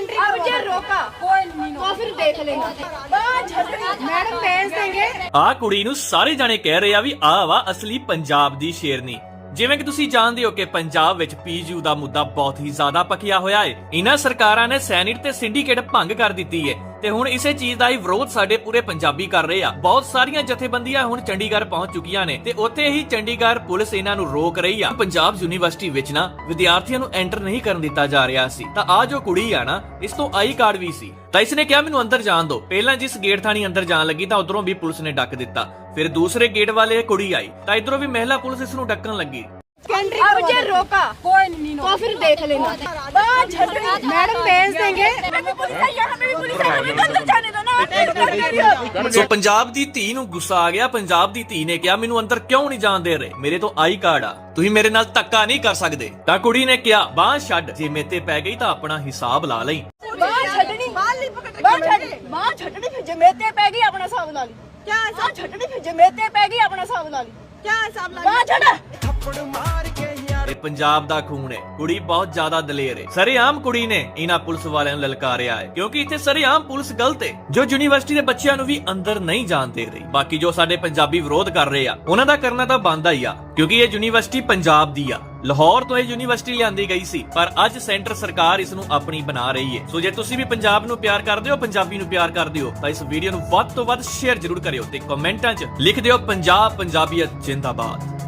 Entry अब जे रोका तो फिर देख लेना मैडम भेज देंगे ਆ ਕੁੜੀ ਨੂੰ ਸਾਰੇ ਜਾਣੇ ਕਹਿ ਰਹੇ ਆ ਵੀ ਆ ਵਾ ਅਸਲੀ ਪੰਜਾਬ ਦੀ ਸ਼ੇਰਨੀ ਜਿਵੇਂ ਕਿ ਤੁਸੀਂ ਜਾਣਦੇ ਹੋ ਕਿ ਪੰਜਾਬ ਵਿੱਚ ਪੀਯੂ ਦਾ ਮੁੱਦਾ ਬਹੁਤ ਹੀ ਜ਼ਿਆਦਾ ਪਕਿਆ ਹੋਇਆ ਹੈ ਇਹਨਾਂ ਸਰਕਾਰਾਂ ਨੇ ਸੈਨਿਟ ਤੇ ਸਿੰਡੀਕੇਟ ਭੰਗ ਕਰ ਦਿੱਤੀ ਹੈ ਤੇ ਹੁਣ ਇਸੇ ਚੀਜ਼ ਦਾ ਹੀ ਵਿਰੋਧ ਸਾਡੇ ਪੂਰੇ ਪੰਜਾਬੀ ਕਰ ਰਹੇ ਆ ਬਹੁਤ ਸਾਰੀਆਂ ਜਥੇਬੰਦੀਆਂ ਹੁਣ ਚੰਡੀਗੜ੍ਹ ਪਹੁੰਚ ਚੁੱਕੀਆਂ ਨੇ ਤੇ ਉੱਥੇ ਹੀ ਚੰਡੀਗੜ੍ਹ ਪੁਲਿਸ ਇਹਨਾਂ ਨੂੰ ਰੋਕ ਰਹੀ ਆ ਪੰਜਾਬ ਯੂਨੀਵਰਸਿਟੀ ਵਿੱਚ ਨਾ ਵਿਦਿਆਰਥੀਆਂ ਨੂੰ ਐਂਟਰ ਨਹੀਂ ਕਰਨ ਦਿੱਤਾ ਜਾ ਰਿਹਾ ਸੀ ਤਾਂ ਆ ਜੋ ਕੁੜੀ ਆ ਨਾ ਇਸ ਤੋਂ ਆਈ ਕਾਰਡ ਵੀ ਸੀ ਤਾਂ ਇਸਨੇ ਕਿਹਾ ਮੈਨੂੰ ਅੰਦਰ ਜਾਣ ਦਿਓ ਪਹਿਲਾਂ ਜਿਸ ਗੇਟ ਥਾਣੀ ਅੰਦਰ ਜਾਣ ਲੱਗੀ ਤਾਂ ਉਧਰੋਂ ਵੀ ਪੁਲਿਸ ਨੇ ਡੱਕ ਦਿੱਤਾ ਫਿਰ ਦੂਸਰੇ ਗੇਟ ਵਾਲੇ ਕੁੜੀ ਆਈ ਤਾਂ ਇਧਰੋਂ ਵੀ ਮਹਿਲਾ ਪੁਲਿਸ ਇਸ ਨੂੰ ਡੱਕਣ ਲੱਗੀ एंट्री अब जे रोका तो फिर देख लेना मैडम भेज देंगे ਸੋ ਪੰਜਾਬ ਦੀ ਧੀ ਨੂੰ ਗੁੱਸਾ ਆ ਗਿਆ ਪੰਜਾਬ ਦੀ ਧੀ ਨੇ ਕਿਹਾ ਮੈਨੂੰ ਅੰਦਰ ਕਿਉਂ ਨਹੀਂ ਜਾਣ ਦੇ ਰਹੇ? ਮੇਰੇ ਤੋਂ ਆਈ ਕਾਰਡ ਆ। ਤੁਸੀਂ ਮੇਰੇ ਨਾਲ ਧੱਕਾ ਨਹੀਂ ਕਰ ਸਕਦੇ। ਤਾਂ ਕੁੜੀ ਨੇ ਕਿਹਾ ਬਾਹ ਛੱਡ ਜੇ ਮੇਤੇ ਪੈ ਗਈ ਤਾਂ ਆਪਣਾ ਹਿਸਾਬ ਲਾ ਲਈ। ਬਾਹ ਛੱਡਣੀ ਬਾਹ ਛੱਡਣੀ ਬਾਹ ਛੱਡਣੀ ਫਿਰ ਜੇ ਮੇਰੇ ਤੇ ਪੈ ਗਈ ਆਪਣਾ ਹਿਸਾਬ ਲਾ ਲਈ। ਕੀ ਹਿਸਾਬ? ਛੱਡਣੀ ਫਿਰ ਜੇ ਮੇਰੇ ਤੇ ਪੈ ਗਈ ਆਪਣਾ ਹਿਸਾਬ ਲਾ ਲਈ। ਕੀ ਹਿਸਾਬ ਲਾ ਬਾਹ ਛੱਡ। ਇਹ ਪੰਜਾਬ ਦਾ ਖੂਨ ਹੈ। ਕੁੜੀ ਬਹੁਤ ਜ਼ਿਆਦਾ ਦਲੇਰ ਹੈ। ਸਰੇਆਮ ਕੁੜੀ ਨੇ ਇਹਨਾਂ ਪੁਲਿਸ ਵਾਲਿਆਂ ਨੂੰ ਲਲਕਾਰਿਆ ਹੈ, ਕਿਉਂਕਿ ਇੱਥੇ ਸਰੇਆਮ ਪੁਲਿਸ ਗਲਤ ਹੈ, ਜੋ ਯੂਨੀਵਰਸਿਟੀ ਦੇ ਬੱਚਿਆਂ ਨੂੰ ਵੀ ਅੰਦਰ ਨਹੀਂ ਜਾਣ ਦੇ ਰਹੀ। ਬਾਕੀ ਜੋ ਸਾਡੇ ਪੰਜਾਬੀ ਵਿਰੋਧ ਕਰ ਰਹੇ ਆ, ਉਹਨਾਂ ਦਾ ਕਰਨਾ ਤਾਂ ਬੰਦਾ ਹੀ ਆ, ਕਿਉਂਕਿ ਇਹ ਯੂਨੀਵਰਸਿਟੀ ਪੰਜਾਬ ਦੀ ਆ। ਲਾਹੌਰ ਤੋਂ ਇਹ ਯੂਨੀਵਰਸਿਟੀ ਲਿਆਂਦੀ ਗਈ ਸੀ, ਪਰ ਅੱਜ ਸੈਂਟਰ ਸਰਕਾਰ ਇਸ ਨੂੰ ਆਪਣੀ ਬਣਾ ਰਹੀ ਹੈ। ਸੋ ਜੇ ਤੁਸੀਂ ਵੀ ਪੰਜਾਬ ਨੂੰ ਪਿਆਰ ਕਰਦੇ ਹੋ, ਪੰਜਾਬੀ ਨੂੰ ਪਿਆਰ ਕਰਦੇ ਹੋ, ਤਾਂ ਇਸ ਵੀਡੀਓ ਨੂੰ ਵੱਧ ਤੋਂ ਵੱਧ ਸ਼ੇਅਰ ਜ਼ਰੂਰ ਕਰਿਓ ਤੇ ਕਮੈਂਟਾਂ 'ਚ ਲਿਖ ਦਿਓ ਪੰਜਾਬ ਪੰਜਾਬੀਅਤ ਜਿੰਦਾਬਾਦ।